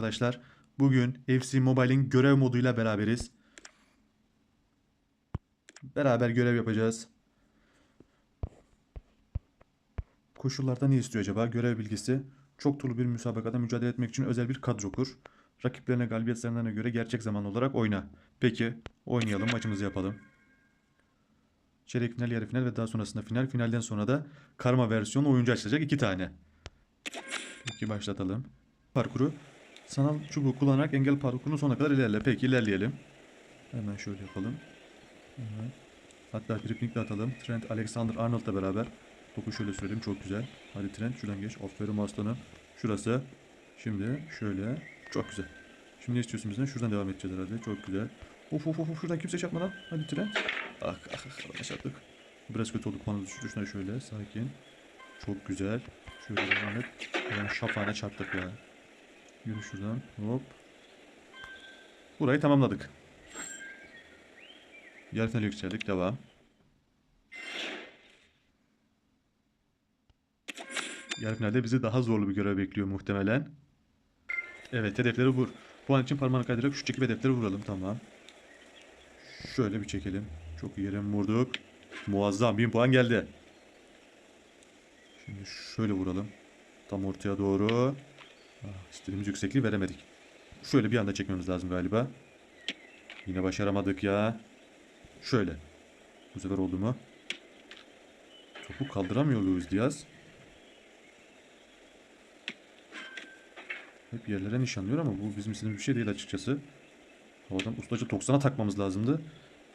arkadaşlar. Bugün FC Mobile'in görev moduyla beraberiz. Beraber görev yapacağız. Koşullarda ne istiyor acaba? Görev bilgisi. Çok turlu bir müsabakada mücadele etmek için özel bir kadro kur. Rakiplerine galibiyet sayılarına göre gerçek zaman olarak oyna. Peki oynayalım maçımızı yapalım. Çeyrek final, yarı final ve daha sonrasında final. Finalden sonra da karma versiyonu oyuncu açılacak iki tane. Peki başlatalım. Parkuru sanal çubuğu kullanarak engel parkurunu sonuna kadar ilerle. Peki ilerleyelim. Hemen şöyle yapalım. Hatta dribbling de atalım. Trent Alexander Arnold'la beraber. Topu şöyle söyleyeyim çok güzel. Hadi Trent şuradan geç. Aferin aslanım. Şurası. Şimdi şöyle. Çok güzel. Şimdi ne istiyorsun bizden? Şuradan devam edeceğiz herhalde. Çok güzel. Of of of şuradan kimse çarpmadan. Hadi Trent. Ah ah ah çarptık. Biraz kötü olduk. Bana düşüşüne şöyle. Sakin. Çok güzel. Şöyle devam et. Şafağına çarptık ya. Yürü şuradan. Hop. Burayı tamamladık. Yarı yükseldik. Devam. Yarı bizi daha zorlu bir görev bekliyor muhtemelen. Evet hedefleri vur. Puan için parmağını kaydırarak şu çekip hedefleri vuralım. Tamam. Şöyle bir çekelim. Çok iyi yere vurduk. Muazzam. 1000 puan geldi. Şimdi şöyle vuralım. Tam ortaya doğru. Ah, istediğimiz yüksekliği veremedik. Şöyle bir anda çekmemiz lazım galiba. Yine başaramadık ya. Şöyle. Bu sefer oldu mu? Topu kaldıramıyor Luis Diaz. Hep yerlere nişanlıyor ama bu bizim istediğimiz bir şey değil açıkçası. Havadan ustaca 90'a takmamız lazımdı.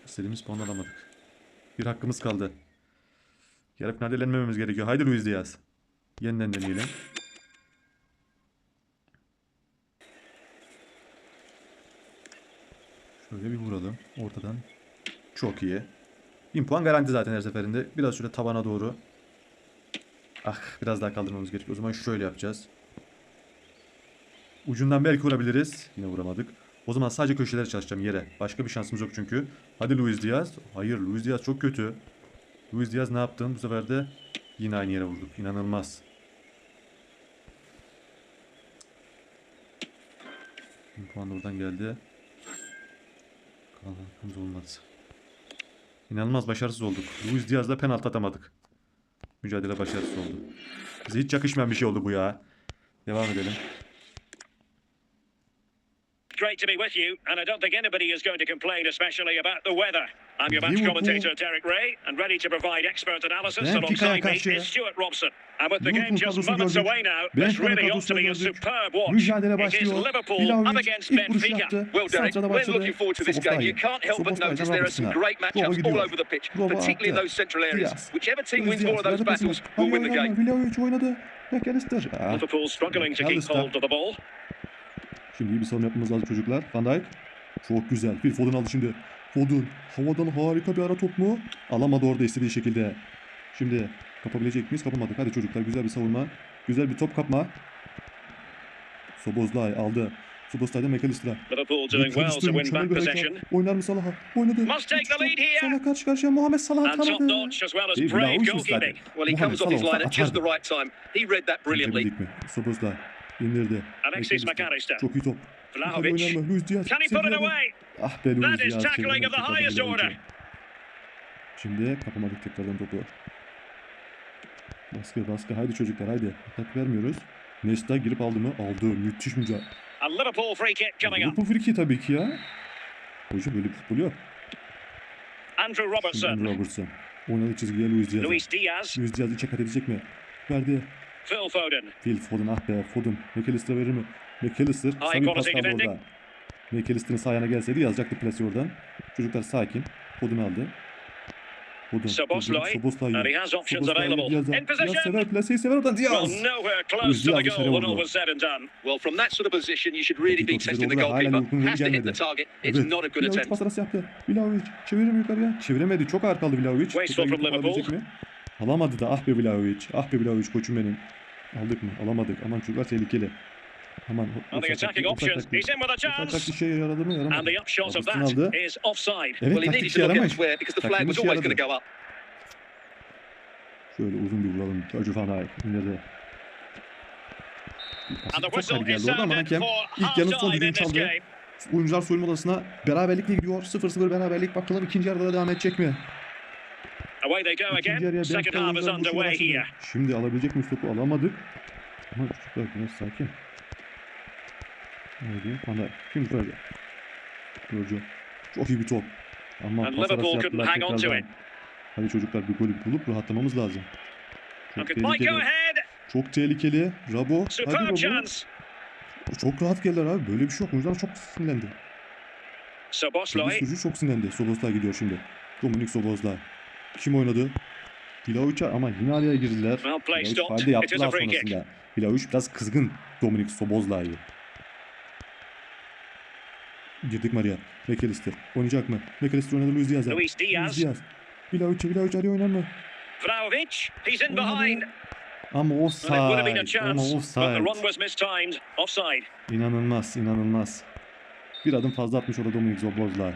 İstediğimiz puanı alamadık. Bir hakkımız kaldı. Yarı finalde elenmememiz gerekiyor. Haydi Luis Diaz. Yeniden deneyelim. Şöyle bir vuralım. Ortadan. Çok iyi. 1000 puan garanti zaten her seferinde. Biraz şöyle tabana doğru. Ah biraz daha kaldırmamız gerekiyor. O zaman şöyle yapacağız. Ucundan belki vurabiliriz. Yine vuramadık. O zaman sadece köşelere çalışacağım yere. Başka bir şansımız yok çünkü. Hadi Luis Diaz. Hayır Luis Diaz çok kötü. Luis Diaz ne yaptın? Bu sefer de yine aynı yere vurduk. İnanılmaz. Puan da oradan geldi. Kalan hakkımız olmadı. İnanılmaz başarısız olduk. Luis Diaz'la penaltı atamadık. Mücadele başarısız oldu. Bize hiç yakışmayan bir şey oldu bu ya. Devam edelim. Great to be with you, and I don't think anybody is going to complain, especially about the weather. I'm your match Liverpool- commentator, Derek Ray, and ready to provide expert analysis alongside me is Stuart Robson. And with the Liverpool game just moments away now, this really ought to be a superb watch. It is. Liverpool up against Benfica. Well, Derek, we're looking forward to this game. You can't help but notice there are some great matchups all over the pitch, particularly in those central areas. Whichever team wins more of those battles will win the game. Vlahovic oynadı. McAllister. Liverpool struggling to keep hold of the ball. Şimdi iyi bir savunma yapmamız lazım çocuklar. Van Dijk. Çok güzel. Bir Foden aldı şimdi. Foden. Havadan harika bir ara top mu? Alamadı orada istediği şekilde. Şimdi kapabilecek miyiz? Kapamadık. Hadi çocuklar güzel bir savunma. Güzel bir top kapma. Sobozlay aldı. Sobozlay'dan McAllister'a. Liverpool doing well to win back possession. Oynar mı Salah'a? Oynadı. Must take the lead here. Salah karşı karşıya Muhammed Salah And top atamadı. notch as well as brave goalkeeping. Well, he Muhammed comes off his Salah line at just the atardı. right time. He read that brilliantly. Bildik mi? Sobozlay indirdi. Alexis. McAllister. Çok iyi top. Vlahovic. Diaz. Can he put it away? Ah be Luis That is Diaz. tackling of the highest order. Şimdi kapamadık tekrardan topu. Baskı baskı haydi çocuklar haydi. Atak vermiyoruz. Nesta girip aldı mı? Aldı. Müthiş mücadele. Liverpool free kick coming up. Liverpool friki tabii ki ya. Hocam böyle bir futbol yok. Andrew Şimdi Robertson. Andrew Robertson. Oynadı çizgiye Luis Diaz. Luis Diaz. Luis Diaz içe kat edecek mi? Verdi. Phil Foden. Phil Foden ah be Foden. McAllister'a verir mi? McAllister bir pas kaldı orada. McAllister'ın sağ ayağına gelseydi yazacaktı plası oradan. Çocuklar sakin. Foden aldı. Foden. Soboslay. And he has options Szoboszlai available. Diaz'a. In Diaz possession. sever plaseyi sever oradan Well, Diaz. nowhere Luis close to the Diaz dışarı goal when vurdu. all was said and done. Well, from that sort of position, you should really be testing the goalkeeper. Has to hit the target. It's not a good attempt. pas arası yaptı. Vlahovic çevirir mi yukarıya? Çeviremedi. Çok ağır kaldı Vlahovic. Wasteful Tekrar from Liverpool. Alamadı da. Ah be Vlahovic. Ah be Vlahovic koçum benim. Aldık mı? Alamadık. Aman çocuklar tehlikeli. Aman. On the attacking options. He's in with a chance. işe yaradı mı? Yaramadı. And the upshot of that is offside. Evet Well, he needed to look elsewhere because the flag was always going to go up. Şöyle uzun bir vuralım. Acı Van Dijk indirdi. And the Çok is geldi orada ama hakem ilk yarının son düdüğünü çaldı. Oyuncular soyunma odasına beraberlikle gidiyor. 0-0 beraberlik. Bakalım ikinci yarıda da devam edecek mi? Away they go İkinci again. Second half is underway here. Şimdi alabilecek miyiz topu? Alamadık. Ama çocuklar biraz sakin. Ne? Van Dijk. Şimdi böyle. Göreceğim. Çok iyi bir top. Ama And pas arası yaptılar hang on to tekrardan. it. Hadi çocuklar bir golü bulup rahatlamamız lazım. Çok tehlikeli. Çok tehlikeli. Rabo. Hadi Rabo. Çok rahat geldiler abi. Böyle bir şey yok. Oyuncular çok sinirlendi. Soboslai. Sucu çok sinirlendi. Sobozlay gidiyor şimdi. Dominik Sobozlay. Kim oynadı? Vlahovic ama yine araya girdiler. Well play Vlahovic stopped. faal de It is yaptılar sonrasında. Vlahovic biraz kızgın Dominik Sobozlay'ı. Girdik Maria. McAllister. Oynayacak mı? McAllister oynadı Luis Diaz'a. Luis Diaz. Diaz. Vlahovic, Vlahovic araya oynar mı? Vlahovic. He's in behind. Ama offside. Ama offside. İnanılmaz, inanılmaz. Bir adım fazla atmış orada Dominik Sobozlay.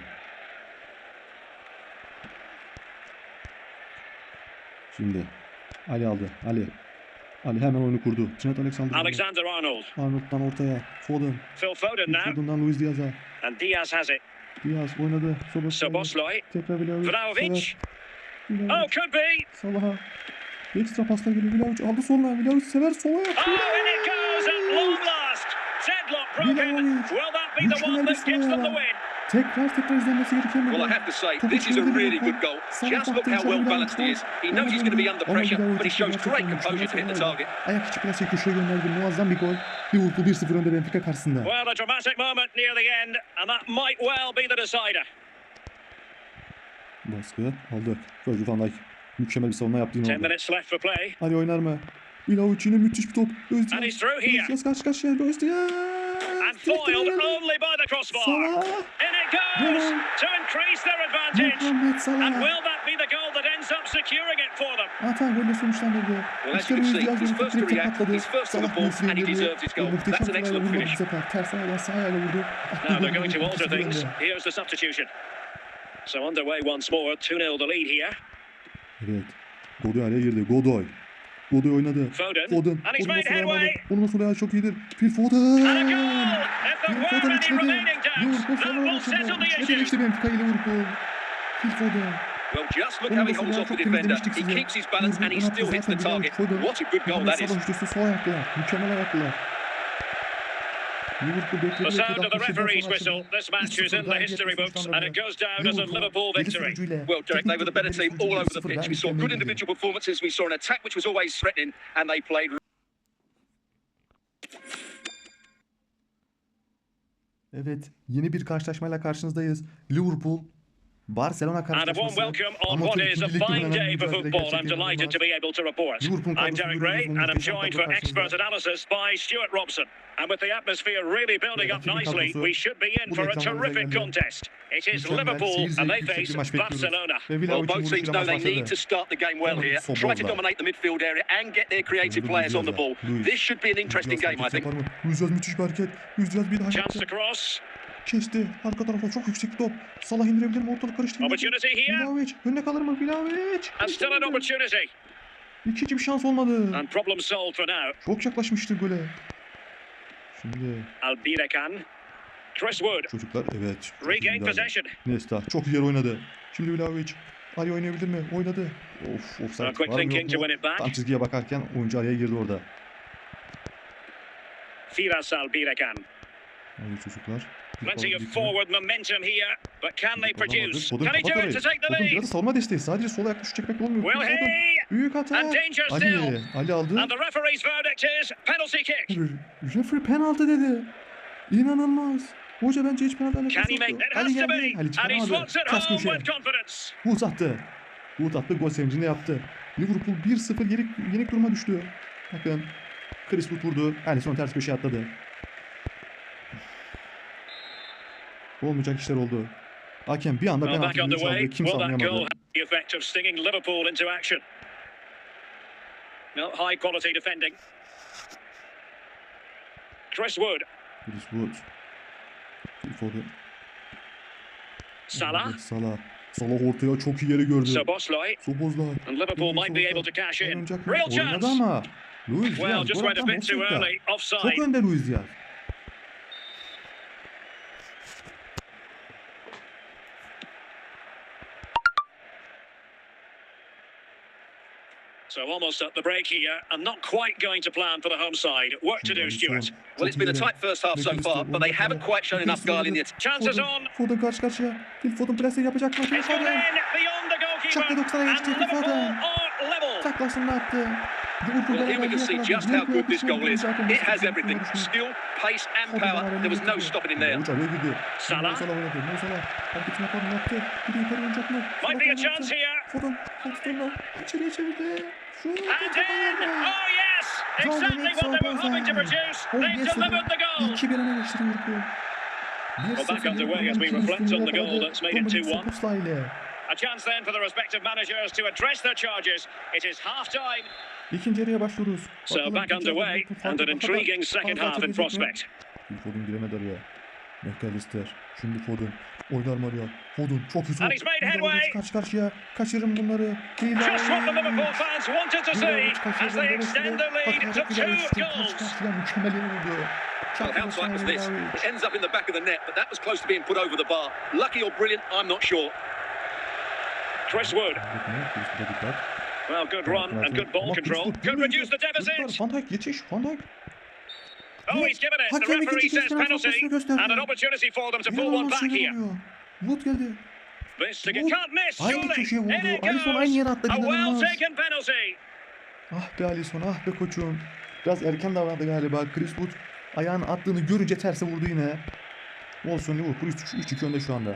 Şimdi Ali aldı. Ali. Ali hemen oyunu kurdu. Trent Alexander. Alexander Arnold. Arnold'dan ortaya. Foden. Phil Foden now. Foden'dan Luis Diaz'a. And Diaz has it. Diaz oynadı. Soboslay. Tekrar Vlahovic. Vlahovic. Oh, could be. Salah'a. Ekstra pasla geliyor. Vlahovic aldı soluna. Vlahovic sever sola yaptı. Oh, and it goes at long last. Deadlock broken. Will that be the one that gives them the win? Tekrar tekrar izlenmesi gereken bir Well, I have to say, Topu this is a çevirdi really good goal. Just look how içeri well balanced he is. He knows he's going to be under pressure, but he shows great composure to hit the target. Ayak içi plase köşeye gönderdi. Muazzam bir gol. Liverpool 1-0 önde Benfica karşısında. Well, a dramatic moment near the end, and that might well be the decider. Baskı aldık. Virgil van Dijk mükemmel bir savunma yaptı yine Ten orada. minutes left for play. Ali oynar mı? Vlahovic yine müthiş bir top. Özcan. And he's through here. Özcan karşı karşıya. Özcan. And foiled only by the crossbar. Salah. In it goes Goal. to increase their advantage. Muhammed And will that be the goal that ends up securing it for them? Atan golle sonuçlandırdı. Well, as İşte you can Luis see, Diaz he's first to react, patladı. he's first to the Salah ball, Mesli'ye and he geliyor. deserves his goal. O muhteşem That's an excellent bu finish. sefer. Ters ayağıyla sağ ayağıyla vurdu. Now they're going to alter things. Here's the substitution. So underway once more, 2-0 the lead here. Evet. Godoy araya girdi. Godoy. Godoy oynadı. Foden. Foden. Onu nasıl ayarladı? Onu nasıl ayağı çok iyidir. Phil Foden. Phil Foden doubts, Liverpool sonra İçledi issue. geçti Benfica ile Liverpool. Phil Foden. Well, just look how he holds off the defender. He keeps his balance and he still hits the target. What a good goal that is. Mükemmel ayakla. The sound of the referee's whistle. This match is in the history books, and it goes down as a Liverpool victory. Well, Derek, they were the better team all over the pitch. We saw good individual performances. We saw an attack which was always threatening, and they played Evet, yeni bir karşılaşmayla karşınızdayız. Liverpool Barcelona And a warm karşılaşması. welcome on what is a fine day for football. I'm delighted to be able to report. I'm kadrosu Derek Ray, and I'm joined for expert analysis by Stuart Robson. And with the atmosphere really building up nicely, we should be in for a terrific contest. It is Liverpool, and they face bir maç bekliyoruz. Barcelona. Well, both teams know they need to start the game well here. Try to dominate the midfield area and get their creative players on the ball. This should be an interesting game, I think. yapar mı? Luis Diaz müthiş bir hareket. Luis Diaz bir daha Chance yaptı. to cross. Kesti. Arka tarafa çok yüksek top. Salah indirebilir mi? Ortalık karıştı. Opportunity here. Vlahovic. Önüne kalır mı? Vlahovic. And still an opportunity. İkinci bir şans olmadı. And problem solved for now. Çok yaklaşmıştı gole. Şimdi Albirekan. Chris Wood. çocuklar evet. müdahale. possession. Nesta çok iyi yer oynadı. Şimdi Vlahovic. Ali oynayabilir mi? Oynadı. Of Now quick var mı yok mu? Tam çizgiye bakarken oyuncu araya girdi orada. Firas Albirekan. Hadi çocuklar. Plenty of forward momentum here, but can they produce? Can he do it to take the lead? biraz savunma desteği. Sadece sol ayakla şut çekmek olmuyor. Will he? Büyük hata. Ali. Ali aldı. And the referee's verdict is penalty kick. Referee penaltı dedi. İnanılmaz. Hoca bence hiç penaltı alakası? It Ali geldi. Ali çıkaramadı. Kas home köşe. with confidence. Bulut attı. Bulut attı. Gol sevincini yaptı. Liverpool 1-0 yenik, yenik duruma düştü. Bakın. Chris Wood vurdu. Alisson ters köşeye atladı. Olmayacak işler oldu. Hakem bir anda Well, penaltı düdüğü çaldı. Kimse anlayamadı. high quality defending. Chris Wood. Chris Wood. Foden. Salah. Salah. Salah ortaya çok iyi yeri gördü. Soboslai. Sobozlar. And Liverpool might be able to cash in. Real Oynadı chance. ama Luis Well, Diaz. just gol went a bit too early. Offside. Çok önde Luis Diaz. So almost at the break here, and not quite going to plan for the home side. Work to do, Stuart. Well, it's been a tight first half so far, but they haven't quite shown enough guile in the. Chances on. Foden karşı karşıya. Phil Foden presi yapacak mı? Phil It's gone Foden. in beyond the goalkeeper. Çaktı 90'a And geçti Phil Liverpool Foden. are level. Taklasını attı. Liverpool Well, here we can see just how good this goal is. It has everything skill, pace, and power. There was no stopping him there. Uç araya girdi. Salah. Mo Salah oynadı. Mo Salah. Hareketini yapan yaptı. Bir de yukarı oynayacak mı? Might be a chance here. Foden. İçeriye çevirdi. Şut. They've yes, delivered the goal. 2-1 öne geçti Liverpool. Well, back underway as we reflect on the goal that's made it 2-1. 2-1. ile. A chance then for the respective managers to address their charges. It is half time. İkinci yarıya başlıyoruz. So back underway and an intriguing second half in prospect. Foden giremedi araya. McAllister. Şimdi Foden. Oynar mı? Foden çok iyi. And he's made headway. Karşı karşıya. Kaçırın bunları. Just what the Liverpool fans wanted to see as they extend their lead to two goals. Mükemmel vurdu. Well, how tight was this? It ends up in the back of the net, but that was close to being put over the bar. Lucky or brilliant, I'm not sure. Chris Wood. Well, good run and good ball control. Could reduce the deficit. Van Dijk yetiş. Van Dijk. Oh, he's given it. The referee says penalty and an opportunity for them to pull one back here. Wood geldi. This to get Wood can't miss. aynı köşeye vurdu. Alisson aynı yere attı. A well İnanılmaz. taken penalty. Ah be Alisson ah be koçum. Biraz erken davrandı galiba. Chris Wood ayağını attığını görünce terse vurdu yine. Olsun Liverpool 3-2 önde şu anda.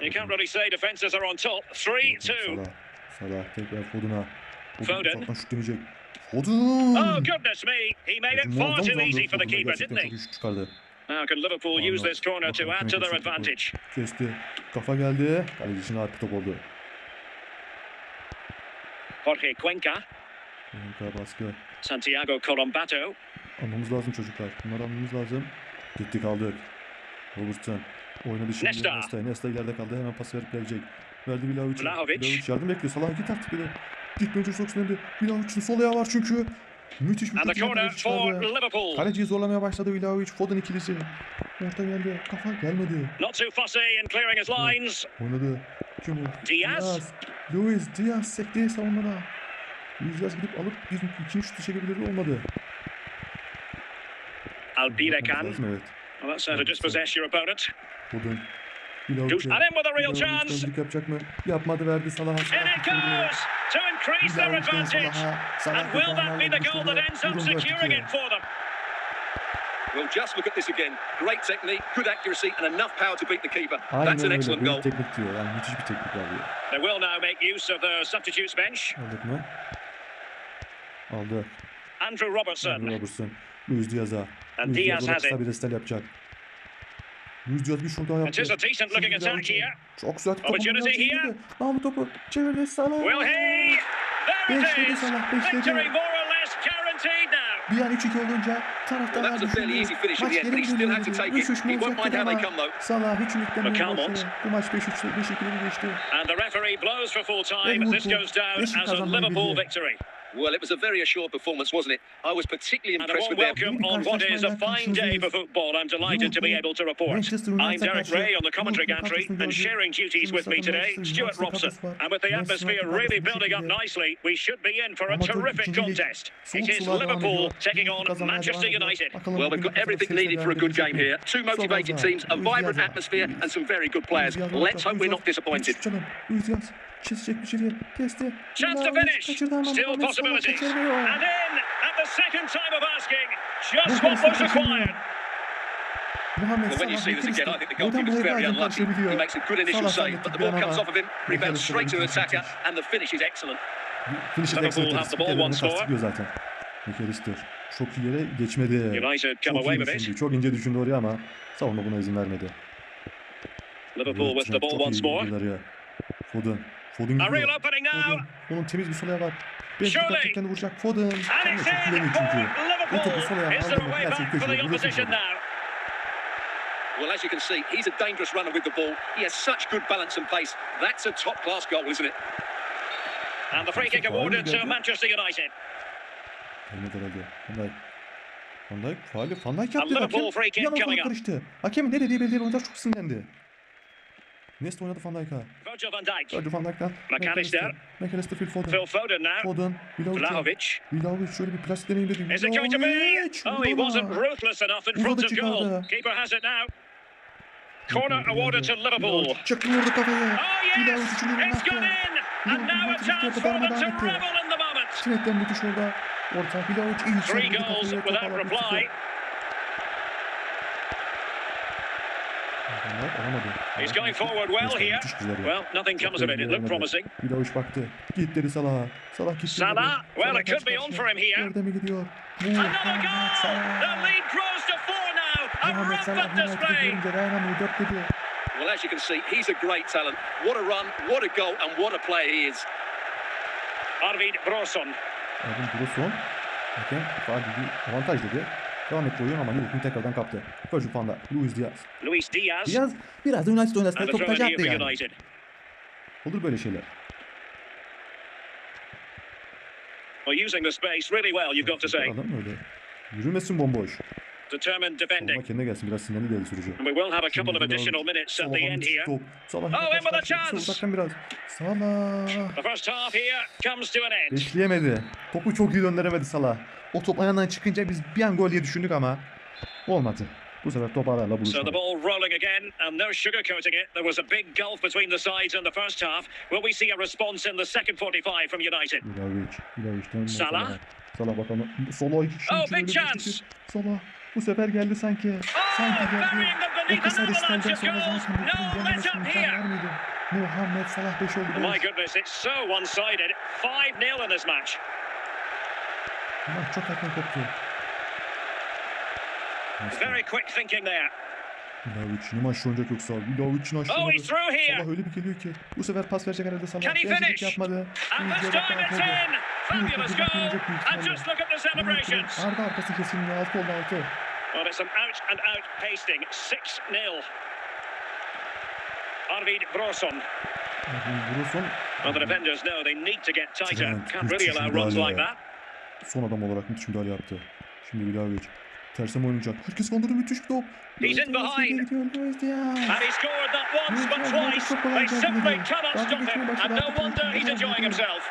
You can't really say defences are on top. 3-2. Salah. Salah tekrar Foden'a. Foden. Uzaktan şut deneyecek. Oh, goodness me. He made it far too easy for the keeper, didn't he? Çıkardı. Now can Liverpool use this corner to add to their advantage? Kesti. Kafa geldi. Kaleci için bir top oldu. Jorge Cuenca. Harika baskı. Santiago Colombato. Almamız lazım çocuklar. Bunları almamız lazım. Gittik aldık. Robertson. Oynadı şimdi. Nesta. Nesta. Nesta ileride kaldı. Hemen pas verip verecek. Verdi. Vlahovic. Vlahovic yardım bekliyor. Salah git artık bir de. Git Manchester Sox'un önünde. Vlahovic'in sol ayağı var çünkü. Müthiş bir And kaçırma. Kaleciyi zorlamaya başladı Vlahovic. Foden ikilisi. Orta geldi. Kafa gelmedi. Not too fussy in clearing his lines. Oynadı. Kim o? Diaz. Luis Diaz sekti savunmada. Luis Diaz gidip alıp ikinci şutu çekebilirdi olmadı. Albirekan. Evet. Well, that's how to dispossess your opponent. Foden. Goes at him with a real chance. döndürük yapacak mı? Yapmadı verdi Salah'a. In it goes to increase their advantage. And will that be the goal that ends up securing it for them? Well, just look at this again. Great technique, good accuracy, and enough power to beat the keeper. Aynen That's an öyle. excellent Büyük goal. teknik diyor. Yani müthiş bir teknik var diyor. They will now make use of the substitutes bench. Aldık mı? Aldı. Andrew Andrew Robertson. Robertson. Luis Diaz'a. And Luis Diaz orada has kısa it. bir restel yapacak. Luis Diaz bir şut daha It yaptı. Çok güzel. here. girdi. Mahmut topu çevirdi Salah. Will he? There it Beşledi is. Salah, beşledi. Victory more or less guaranteed now. Bir an 3-2 olunca Well, taraftarlar düşündü. easy finish in Maç the end, geri but he still had to dönüyor. take it. 3-3 He won't olacaktı mind how they ama come, though. Salah hiç başladı. Bu maç 5-3 5-2'ye geçti. And the referee blows for full time. This goes down as a Liverpool victory. Well, it was a very assured performance, wasn't it? I was particularly impressed warm with their welcome on what is a fine day for football. I'm delighted to be able to report. I'm Derek Ray on the commentary gantry and sharing duties with me today, Manchester Stuart Robson. kadrosu var. And with the atmosphere really building up nicely, we should be in for a terrific contest. It is Liverpool ediyor. taking on Manchester. United. Well, bugün we've got everything needed for a good game here. Two motivated teams, a vibrant atmosphere, and some very good players. Let's hope we're not disappointed. Kesecek bir şeyi kesti. Chance to finish. kaçırdı ama Still Mohamed Salah possibilities. kaçırmıyor. And in at the second time of asking, just what was Salah required. Muhammed Well, when you Salah see this again, I think the Buradan buraya very bazen unlucky. karşılayabiliyor. He makes a good initial Salah save, but the ball comes off of him, rebounds straight to the attacker, and the finish is excellent. Finish is Liverpool excellent. have the ball Spikerlerini once more. tasdikliyor zaten. McAllister çok iyi yere geçmedi. United come Çok away iyi with it. düşündü. Çok ince düşündü oraya ama savunma buna izin vermedi. Liverpool with the ball once more. Foden. Foden A real gidiyor. opening now. Foden. Onun temiz bir sol ayağı var. Belki Surely. gerçekten vuracak Foden. And Ama it's çok çünkü. O topu sol Liverpool. ayağı Is aldı there a mı? way Gelsin back for köşeye. now? Well, as you can see, he's a dangerous runner with the ball. He has such good balance and pace. That's a top-class goal, isn't it? And the free kick awarded to? Manchester United. Gelmedi herhalde. Van Dijk. Van Dijk faali. Van Dijk yaptı. Liverpool Hakem free kick bir karıştı. Hakemin ne dediği belli değil. Oyuncular çok sinirlendi. Nesta oynadı Van Dijk'a. Virgil van Dijk. Gördü Van Dijk'tan. McAllister. McAllister Phil Foden. Phil Foden now. Foden. Vlahovic. Vlahovic. Şöyle bir plastik deneyim dedi. Is it going to be? Oh, he wasn't ruthless enough in front of goal. Keeper has it now. Corner awarded to Liverpool. Çıktı vurdu kafayı. Oh yes, it's gone in, and now a chance for them to revel in the moment. Sinet'ten müthiş orada. Orta Vlahovic iyi Three goals without reply. He's going forward well here. müthiş güzel ya. Well, nothing comes of it. It looked promising. Vlahovic baktı. Git dedi Salah'a. Salah well, it could be on for him here. Yerde mi gidiyor? Another goal! The lead grows to four now. A rampant display. görünce dayanamıyor. Dört dedi. Well, as you can see, he's a great talent. What a run, what a goal, and what a player he is. Arvid Brosson. Erwin Brosson. Dedi. Avantaj dedi. Devam etti oyun ama Liverpool tekrardan kaptı. Virgil van Dijk. Luis Diaz. Luis Diaz. Diaz biraz da United oynasın. And a Top taca attı yani. Olur böyle şeyler. Well, using the space really well, you've got to say. Adam öyle. Yürümesin bomboş. Determined defending. kendine gelsin. Biraz sinirli geldi sürücü. And we will have a couple of additional minutes at the end here. Top. Salah Oh, in with a chance. Uzaktan biraz. Salah. The first half here comes to an end. Bekleyemedi. Topu çok iyi döndüremedi Salah. O top ayağından çıkınca biz bir an gol diye düşündük ama olmadı. Bu sefer top ağlarla So the buluşmadı. ball rolling again, and no sugarcoating it. There was a big gulf between the sides in the first half. Will we see a response in the second 45 from United? Vlahovic dönüyor Salah. Salah bakalım. Salah iki kişi Oh, big chance. Salah. Bu sefer geldi sanki. Sanki Oh, geldi. O kısa of sonra zaten Liverpool'un up imkan mıydı? Muhammed Salah 5 oldu. My goodness, it's so one-sided. 5-0 in this match. Maç çok erken koptu. Very quick thinking there. Vlahovic ne maç oynayacak yoksa? Oh, aşırı he's through here. Salah öyle bir geliyor ki. Bu sefer pas verecek herhalde Salah. Can he finish? yapmadı. And this time it's in. Fabulous goal. And just look at the celebrations. Arda arkası kesilmiyor. 6 oldu 6. Well, it's an out-and-out pasting. 6-0. Arvid Brosson. Brosson Well, the defenders know they need to get tighter. Can't really allow runs like that. son adam olarak müthiş müdahale yaptı. Şimdi Vlahovic. Tersem oynayacak. Herkes kaldırdı müthiş bir top. He's in behind. And he scored not once but twice. They simply cannot stop him. And no wonder he's enjoying himself.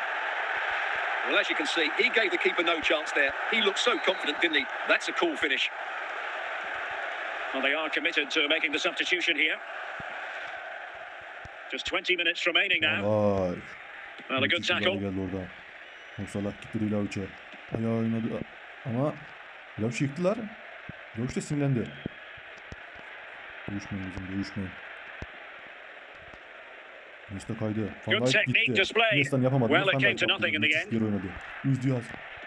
Well, as you can see, he gave the keeper no chance there. He looked so confident, didn't he? That's a cool finish. Well, they are committed to making the substitution here. Just 20 minutes remaining now. Vay. Well, a good tackle. geldi orada. O Salah gitti Vlahovic'e. Ayağı oynadı. Ama Vlahovic'i yıktılar. Vlahovic de sinirlendi. Dövüşmeyin bizim dövüşmeyin. Nesta kaydı. Van Dijk gitti. Nesta'nı yapamadı. Well, Van came Dijk to yaptı. nothing in the Müthiş bir oynadı. Luis Diaz.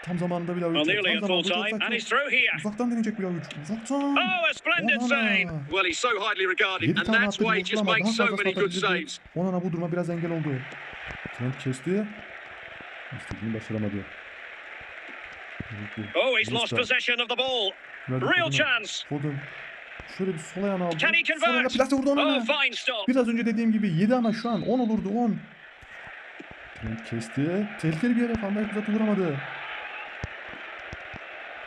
Tam zamanında Well, Vlahovic'e. nearly a Tam full time, and he's through here. Uzaktan deneyecek Vlahovic. Uzaktan. Oh, a splendid save. Well, he's so highly regarded, 7 and that's why he just makes so many good saves. Onana bu duruma biraz engel oldu. Trent kesti. İstediğini başaramadı. Oh, he's lost possession of the ball. Real chance. Foden. Şöyle bir sol ayağını aldı. Convert? plase vurdu ona. Oh. Biraz önce dediğim gibi 7 ama şu an 10 olurdu 10. Trent kesti. Tehlikeli bir yere Van Dijk uzatı vuramadı.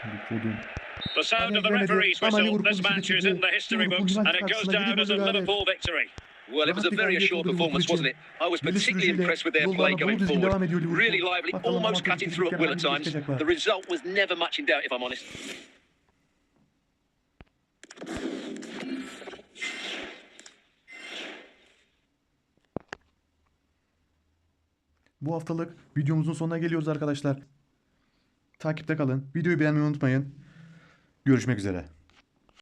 Foden. The sound of the referee's whistle. This match is in the history books, and it goes down as a Liverpool victory. Well, it was a very assured performance, wasn't it? I was particularly impressed with their play going forward. Really lively, almost cutting through at will at times. The result was never much in doubt, if I'm honest. Bu haftalık videomuzun sonuna geliyoruz arkadaşlar. Takipte kalın. Videoyu beğenmeyi unutmayın. Görüşmek üzere.